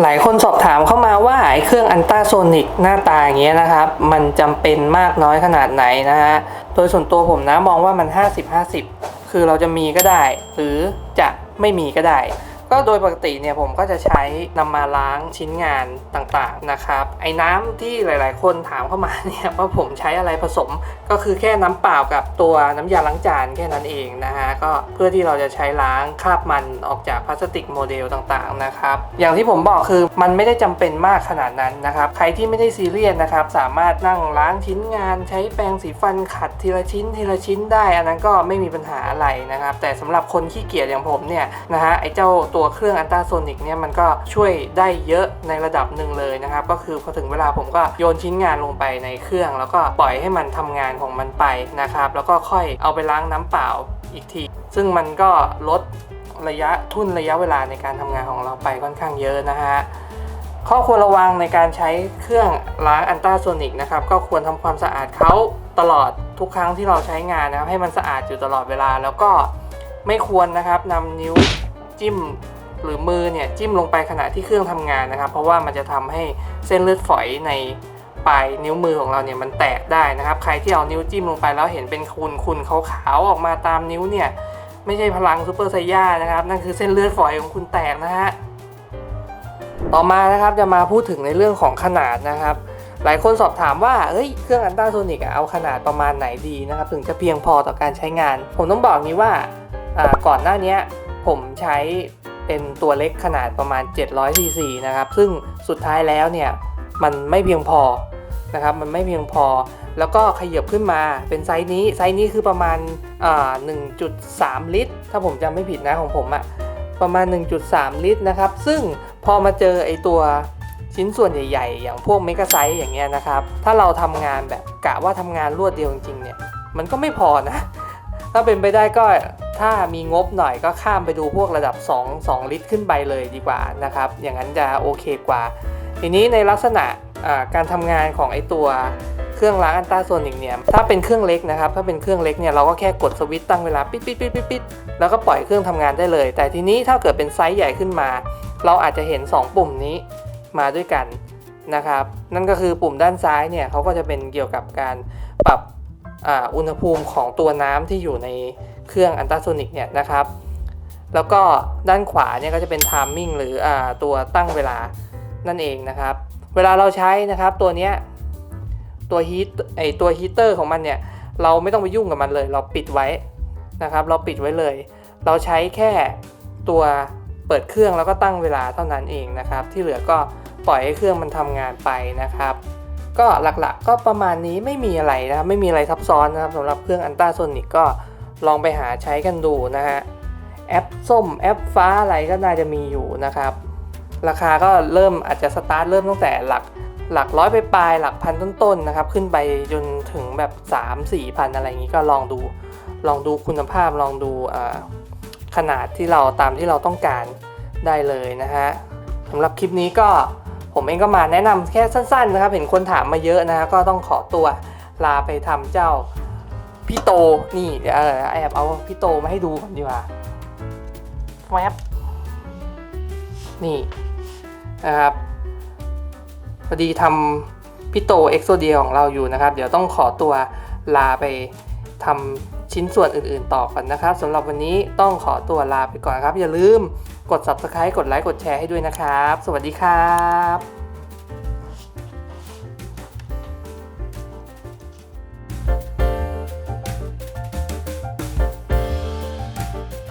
หลายคนสอบถามเข้ามาว่าไอเครื่องอันต้าโซนิกหน้าตาอย่างเงี้ยนะครับ มันจำเป็นมากน้อยขนาดไหนนะฮะ โดยส่วนตัวผมนะมองว่ามัน 50-50 คือเราจะมีก็ได้ หรือจะไม่มีก็ได้ ก็โดยปกติเนี่ยผมก็จะใช้นำมาล้างชิ้นงานต่างๆนะครับไอ้น้ำที่หลาย ๆ คนถามเข้ามาเนี่ยว่าผมใช้อะไรผสมก็คือแค่น้ำเปล่ากับตัวน้ำยาล้างจานแค่นั้นเองนะฮะก็เพื่อที่เราจะใช้ล้างคราบมันออกจากพลาสติกโมเดลต่างๆนะครับอย่างที่ผมบอกคือมันไม่ได้จำเป็นมากขนาดนั้นนะครับใครที่ไม่ได้ซีเรียสนะครับสามารถนั่งล้างชิ้นงาน ใช้แปรงสีฟันขัดทีละชิ้นทีละชิ้นได้ อันนั้นก็ไม่มีปัญหาอะไรนะครับแต่สำหรับคนขี้เกียจอย่างผมเนี่ยนะฮะไอ้เจ้าตัววเครื่องอันตราโซนิกเนี่ยมันก็ช่วยได้เยอะในระดับหนึ่งเลยนะครับ ก็คือพอถึงเวลาผมก็โยนชิ้นงานลงไปในเครื่อง แล้วก็ปล่อยให้มันทำงานของมันไปนะครับ แล้วก็ค่อยเอาไปล้างน้ำเปล่าอีกที ซึ่งมันก็ลดระยะทุนระยะเวลาในการทำงานของเราไปค่อนข้างเยอะนะฮะข้อควรระวังในการใช้เครื่องล้างอันตราโซนิกนะครับก็ควรทำความสะอาดเขาตลอดทุกครั้งที่เราใช้งานนะครับให้มันสะอาดอยู่ตลอดเวลาแล้วก็ไม่ควรนะครับนำนิ้วจิ้ม หรือมือเนี่ยจิ้มลงไปขณะที่เครื่องทำงานนะครับ เพราะว่ามันจะทำให้เส้นเลือดฝอยในปลายนิ้วมือของเราเนี่ยมันแตกได้นะครับ ใครที่เอานิ้วจิ้มลงไปแล้วเห็นเป็นคุนคุนๆขาวๆออกมาตามนิ้วเนี่ยไม่ใช่พลังซูเปอร์ไซย่านะครับนั่นคือเส้นเลือดฝอยของคุณแตกนะฮะต่อมานะครับจะมาพูดถึงในเรื่องของขนาดนะครับ หลายคนสอบถามว่าเฮ้ยเครื่องอันต้าโซนิกเอาขนาดประมาณไหนดีนะครับ ถึงจะเพียงพอต่อการใช้งาน ผมต้องบอกนี้ว่าก่อนหน้านี้ผมใช้ เป็นตัวเล็กขนาดประมาณ 700ซีซีนะครับ ซึ่งสุดท้ายแล้วเนี่ยมันไม่เพียงพอนะครับมันไม่เพียงพอ แล้วก็ขยับขึ้นมาเป็นไซส์นี้ไซส์นี้คือประมาณอ่า1.3 ลิตร ถ้าผมจำไม่ผิดนะของผมอะประมาณ 1.3 ลิตรนะครับ ซึ่งพอมาเจอไอตัวชิ้นส่วนใหญ่ๆ อย่างพวกเมกะไซส์อย่างเงี้ยนะครับ ถ้าเราทำงานแบบกะว่าทำงานรวดเดียวจริงๆเนี่ย มันก็ไม่พอนะ ถ้าเป็นไปได้ก็ ถ้ามีงบหน่อยก็ข้ามไปดูพวกระดับ 2 2 ลิตรขึ้นไปเลยดีกว่านะครับ อย่างนั้นจะโอเคกว่า ทีนี้ในลักษณะการทำงานของไอตัวเครื่องล้างอันตราโซนิกเนี่ย ถ้าเป็นเครื่องเล็กนะครับ ถ้าเป็นเครื่องเล็กเนี่ยเราก็แค่กดสวิตช์ตั้งเวลาปิดปิดปิดปิดปิดแล้วก็ปล่อยเครื่องทำงานได้เลย แต่ทีนี้ถ้าเกิดเป็นไซส์ใหญ่ขึ้นมา เราอาจจะเห็น 2 ปุ่มนี้มาด้วยกันนะครับ นั่นก็คือปุ่มด้านซ้ายเนี่ยเขาก็จะเป็นเกี่ยวกับการปรับอ,อุณหภูมิของตัวน้ำที่อยู่ใน เครื่องอันตราโซนิกเนี่ยนะครับ แล้วก็ด้านขวาเนี่ยก็จะเป็น timing หรืออตัวตั้งเวลานั่นเองนะครับ เวลาเราใช้นะครับตัวเนี้ยตัวฮีทไอตัวฮีเตอร์ของมันเนี่ยเราไม่ต้องไปยุ่งกับมันเลย เราปิดไว้นะครับ เราปิดไว้เลย เราใช้แค่ตัวเปิดเครื่องแล้วก็ตั้งเวลาเท่านั้นเองนะครับ ที่เหลือก็ปล่อยให้เครื่องมันทำงานไปนะครับ ก็หลักๆก็ประมาณนี้ไม่มีอะไรนะครับไม่มีอะไรซับซ้อนนะครับสำหรับเครื่องอันต้าโซนิกก็ ลองไปหาใช้กันดูนะฮะแอปส้มแอปฟ้าอะไรก็น่าจะมีอยู่นะครับ ราคาก็เริ่มอาจจะสตาร์ทเริ่มตั้งแต่หลักหลักร้อยไปปลายหลักพันต้นๆนะครับ ขึ้นไปจนถึงแบบ 3 4พันอะไรอย่างนี้ก็ลองดู ลองดูคุณภาพลองดูขนาดที่เราตามที่เราต้องการได้เลยนะฮะสำหรับคลิปนี้ก็ผมเองก็มาแนะนำแค่สั้น ๆ นะครับ เห็นคนถามมาเยอะนะฮะก็ต้องขอตัวลาไปทำเจ้า พี่โตนี่เดี๋ยวแอบเอาพี่โตมาให้ดูก่อนดีกว่าแวบนี่นะครับพอดีทำพี่โตเอ็กโซเดียของเราอยู่นะครับ เดี๋ยวต้องขอตัวลาไปทำชิ้นส่วนอื่นๆต่อก่อนนะครับสำหรับวันนี้ต้องขอตัวลาไปก่อนครับ อย่าลืมกด subscribe กดไลค์กดแชร์ให้ด้วยนะครับ สวัสดีครับ